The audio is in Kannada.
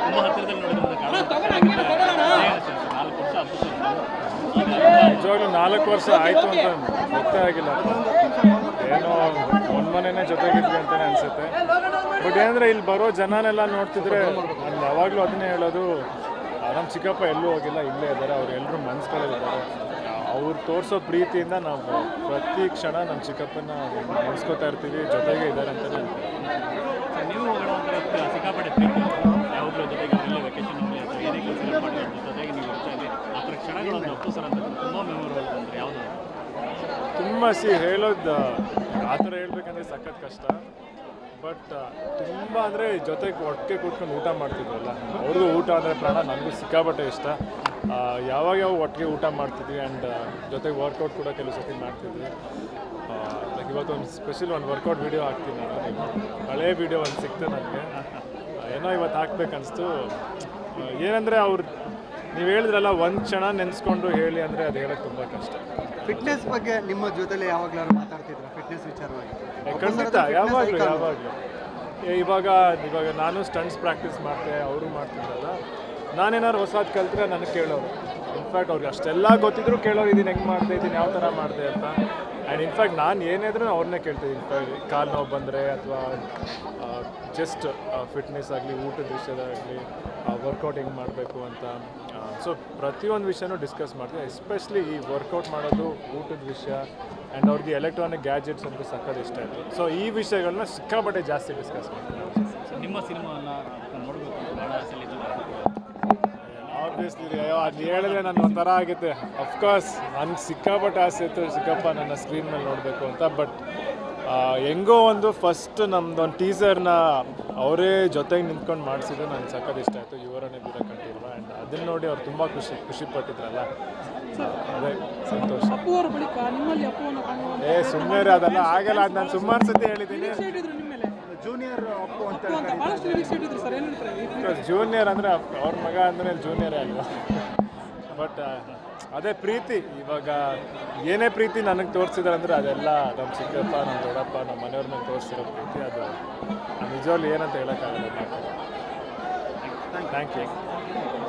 ತುಂಬ ಹತ್ತಿರದಲ್ಲಿ ನೋಡಿದ್ರೆ ನಾಲ್ಕು ವರ್ಷ ಹತ್ತು ನಿಜವಾಗ್ಲೂ ನಾಲ್ಕು ವರ್ಷ ಆಯಿತು ಅಂತ ಗೊತ್ತೇ ಆಗಿಲ್ಲ. ಏನೋ ಒಂದು ಮನೆನೇ ಜೊತೆಗಿದ್ವಿ ಅಂತಲೇ ಅನಿಸುತ್ತೆ. ಬಟ್ ಏನಂದರೆ ಇಲ್ಲಿ ಬರೋ ಜನನೆಲ್ಲ ನೋಡ್ತಿದ್ರೆ ನಾನು ಯಾವಾಗಲೂ ಅದನ್ನೇ ಹೇಳೋದು ನಮ್ಮ ಚಿಕ್ಕಪ್ಪ ಎಲ್ಲೂ ಹೋಗಿಲ್ಲ ಇಲ್ಲೇ ಇದ್ದಾರೆ ಅವ್ರು ಎಲ್ಲರೂ ಮನ್ಸ್ಕೊಳ್ಳೋದಿದ್ದಾರೆ ಅವ್ರು ತೋರಿಸೋ ಪ್ರೀತಿಯಿಂದ ನಾವು ಪ್ರತಿ ಕ್ಷಣ ನಮ್ಮ ಚಿಕ್ಕಪ್ಪನ ನೆನೆಸ್ಕೋತಾ ಇರ್ತೀವಿ ಜೊತೆಗೆ ಇದ್ದಾರೆ ಅಂತಲೇ ನೀವು ಹೋಗೋಣ ಒಂಥರ ಸಿಕ್ಕಾಪಟ್ಟೆ ಪ್ರೀತಿ ಯಾವಾಗಲೂ ಜೊತೆಗೆ ಇರಲಿ ವೆಕೇಶನ್ ಇರಲಿ ಅಥವಾ ಏನೇ ಕೆಲಸ ಮಾಡಿ ಜೊತೆಗೆ ನೀವು ಇರ್ತಾ ಇರಿ ತುಂಬ ತುಂಬ ಸಿ ಹೇಳೋದು, ಆ ಥರ ಹೇಳ್ಬೇಕಂದ್ರೆ ಸಖತ್ ಕಷ್ಟ. ಬಟ್ ತುಂಬ ಅಂದರೆ ಜೊತೆಗೆ ಒಟ್ಟಿಗೆ ಕೂತ್ಕೊಂಡು ಊಟ ಮಾಡ್ತಿದ್ವಲ್ಲ ಅವ್ರಿಗೂ ಊಟ ಅಂದರೆ ಪ್ರಾಣ, ನನಗೂ ಸಿಕ್ಕಾಪಟ್ಟೆ ಇಷ್ಟ. ಯಾವಾಗ ಯಾವಾಗ ಒಟ್ಟಿಗೆ ಊಟ ಮಾಡ್ತಿದ್ವಿ ಆ್ಯಂಡ್ ಜೊತೆಗೆ ವರ್ಕೌಟ್ ಕೂಡ ಕೆಲವು ಸತಿ ಮಾಡ್ತಿದ್ವಿ. ಲೈಕ್ ಇವತ್ತು ಒಂದು ಸ್ಪೆಷಲ್ ಒಂದು ವರ್ಕೌಟ್ ವೀಡಿಯೋ ಹಾಕ್ತೀನಿ ನಾನು. ಹಳೆ ವೀಡಿಯೋ ಒಂದು ಸಿಕ್ತು ನನಗೆ. ಏನೋ ಇವತ್ತು ಹಾಕ್ಬೇಕನ್ನಿಸ್ತು ಏನಂದರೆ ಅವ್ರು ನೀವು ಹೇಳಿದ್ರಲ್ಲ ಒಂದು ಕ್ಷಣ ನೆನೆಸ್ಕೊಂಡು ಹೇಳಿ ಅಂದರೆ ಅದು ಹೇಳೋಕ್ಕೆ ತುಂಬ ಕಷ್ಟ. ಫಿಟ್ನೆಸ್ ಬಗ್ಗೆ ನಿಮ್ಮ ಜೊತೆಲಿ ಯಾವಾಗಲಾದ್ರು ಮಾತಾಡ್ತಿದ್ರ? ಫಿಟ್ನೆಸ್ ವಿಚಾರವಾಗಿ. ಖಂಡಿತ ಯಾವಾಗಲೂ ಯಾವಾಗಲೂ. ಇವಾಗ ಇವಾಗ ನಾನು ಸ್ಟಂಟ್ಸ್ ಪ್ರಾಕ್ಟೀಸ್ ಮಾಡ್ತೆ ಅವರು ಮಾಡ್ತಿದ್ರಲ್ಲ. ನಾನೇನಾದ್ರು ಹೊಸದು ಕಲ್ತ್ರೆ ನನಗೆ ಕೇಳೋರು. ಇನ್ಫ್ಯಾಕ್ಟ್ ಅವ್ರಿಗೆ ಅಷ್ಟೆಲ್ಲ ಗೊತ್ತಿದ್ರು ಕೇಳೋರು ಇದನ್ನು ಹೆಂಗೆ ಮಾಡ್ದೆ ಇದನ್ನು ಯಾವ ಥರ ಮಾಡಿದೆ ಅಂತ. ಆ್ಯಂಡ್ ಇನ್ಫ್ಯಾಕ್ಟ್ ನಾನು ಏನೇ ಇದ್ರೂ ಅವ್ರನ್ನೇ ಕೇಳ್ತೀನಿ ಇನ್ಫ್ಯಾಕ್ಟ್ ಕಾಲು ನೋವು ಬಂದರೆ ಅಥವಾ ಜಸ್ಟ್ ಫಿಟ್ನೆಸ್ ಆಗಲಿ, ಊಟದ ವಿಷಯದಾಗಲಿ ವರ್ಕೌಟ್ ಹೆಂಗೆ ಮಾಡಬೇಕು ಅಂತ ಸೊ ಪ್ರತಿಯೊಂದು ವಿಷಯನೂ ಡಿಸ್ಕಸ್ ಮಾಡ್ತೀವಿ. ಎಸ್ಪೆಷಲಿ ಈ ವರ್ಕೌಟ್ ಮಾಡೋದು, ಊಟದ ವಿಷಯ ಆ್ಯಂಡ್ ಅವ್ರಿಗೆ ಎಲೆಕ್ಟ್ರಾನಿಕ್ ಗ್ಯಾಜೆಟ್ಸ್ ಅಂತ ಸಕ್ಕದ ಇಷ್ಟ. ಆಯಿತು ಸೊ ಈ ವಿಷಯಗಳನ್ನ ಸಿಕ್ಕಾಪಟ್ಟೆ ಜಾಸ್ತಿ ಡಿಸ್ಕಸ್ ಮಾಡ್ತೀವಿ. ನಿಮ್ಮ ಸಿನಿಮಾನ ನೋಡಬೇಕು. ಆಬ್ವಿಯಸ್ಲಿ ಅಲ್ಲಿ ಹೇಳಿದ್ರೆ ನನ್ನ ಒಂಥರ ಆಗುತ್ತೆ ಅಫ್ಕೋರ್ಸ್ ನನಗೆ ಸಿಕ್ಕಾಪಟ್ಟೆ ಆಸೆ ಇತ್ತು ಸಿಕ್ಕಪ್ಪ ನನ್ನ ಸ್ಕ್ರೀನ್ ಮೇಲೆ ನೋಡಬೇಕು ಅಂತ ಬಟ್ ಹೆಂಗೋ ಒಂದು ಫಸ್ಟ್ ನಮ್ದು ಒಂದು ಟೀಸರ್ನ ಅವರೇ ಜೊತೆಗೆ ನಿಂತ್ಕೊಂಡು ಮಾಡಿಸಿದ್ರು ನನಗೆ ಸಖತ್ ಇಷ್ಟ ಆಯಿತು. ಇವರನ್ನೇ ದೂರ ಕಂಡಿಲ್ವ ಆ್ಯಂಡ್ ಅದನ್ನ ನೋಡಿ ಅವ್ರು ತುಂಬ ಖುಷಿ ಖುಷಿ ಪಟ್ಟಿದ್ರಲ್ಲ. ಅದೇ ಸಂತೋಷ. ಏ ಸುಮ್ಮನೆ ಅದಲ್ಲ ಆಗಲ್ಲ ಅದು ನಾನು ಸುಮಾರು ಸತಿ ಹೇಳಿದ್ದೀನಿ ಜೂನಿಯರ್ ಅಪ್ಪು ಅಂತ ಏನು ಜೂನಿಯರ್ ಅಂದರೆ ಅವ್ರ ಮಗ ಅಂದ್ರೆ ಜೂನಿಯರೇ ಅಲ್ವಾ ಬಟ್ ಅದೇ ಪ್ರೀತಿ. ಇವಾಗ ಏನೇ ಪ್ರೀತಿ ನನಗೆ ತೋರಿಸಿದ್ರೆ ಅಂದರೆ ಅದೆಲ್ಲ ನಮ್ಮ ಚಿಕ್ಕಪ್ಪ ನಮ್ಮ ದೊಡ್ಡಪ್ಪ ನಮ್ಮ ಮನೆಯವ್ರ ಮೇಲೆ ತೋರಿಸಿರೋ ಪ್ರೀತಿ ಅದು. ನಿಜವಾಗ್ಲೂ ಏನಂತ ಹೇಳೋಕ್ಕಾಗಲ್ಲ ಥ್ಯಾಂಕ್ ಯು